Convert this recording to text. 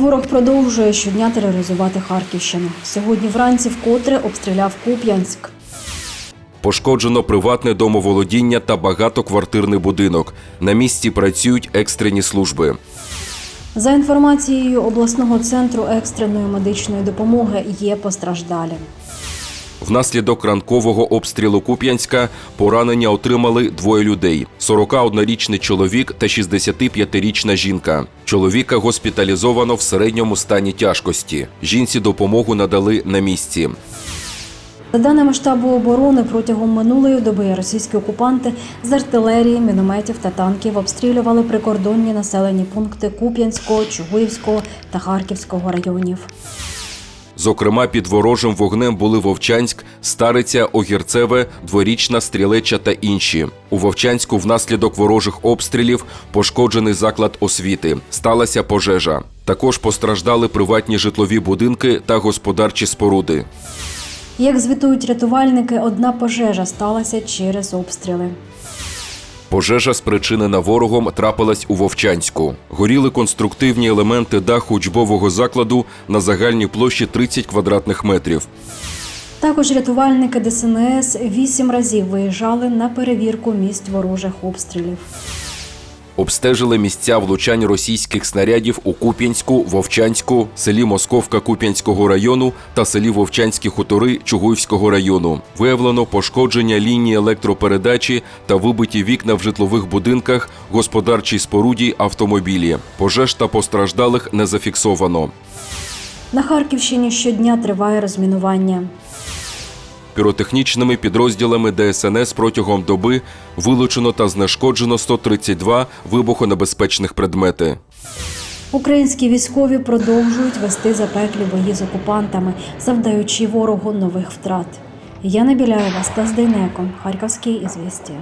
Ворог продовжує щодня тероризувати Харківщину. Сьогодні вранці вкотре обстріляв Куп'янськ. Пошкоджено приватне домоволодіння та багатоквартирний будинок. На місці працюють екстрені служби. За інформацією обласного центру екстреної медичної допомоги є постраждалі. Внаслідок ранкового обстрілу Куп'янська поранення отримали двоє людей: 41-річний чоловік та 65-річна жінка. Чоловіка госпіталізовано в середньому стані тяжкості. Жінці допомогу надали на місці. За даними штабу оборони, протягом минулої доби російські окупанти з артилерії, мінометів та танків обстрілювали прикордонні населені пункти Куп'янського, Чугуївського та Харківського районів. Зокрема, під ворожим вогнем були Вовчанськ, Стариця, Огірцеве, Дворічна, Стрілеча та інші. У Вовчанську внаслідок ворожих обстрілів пошкоджений заклад освіти. Сталася пожежа. Також постраждали приватні житлові будинки та господарчі споруди. Як звітують рятувальники, одна пожежа сталася через обстріли. Пожежа, спричинена ворогом, трапилась у Вовчанську. Горіли конструктивні елементи даху учбового закладу на загальній площі 30 квадратних метрів. Також рятувальники ДСНС вісім разів виїжджали на перевірку місць ворожих обстрілів. Обстежили місця влучань російських снарядів у Куп'янську, Вовчанську, селі Московка Куп'янського району та селі Вовчанські хутори Чугуївського району. Виявлено пошкодження лінії електропередачі та вибиті вікна в житлових будинках, господарчій споруді, автомобілі. Пожеж та постраждалих не зафіксовано. На Харківщині щодня триває розмінування. Піротехнічними підрозділами ДСНС протягом доби вилучено та знешкоджено 132 вибухонебезпечних предмети. Українські військові продовжують вести запеклі бої з окупантами, завдаючи ворогу нових втрат. Яна Біляєва, Стас Дейнеко, Харківські ізвістія.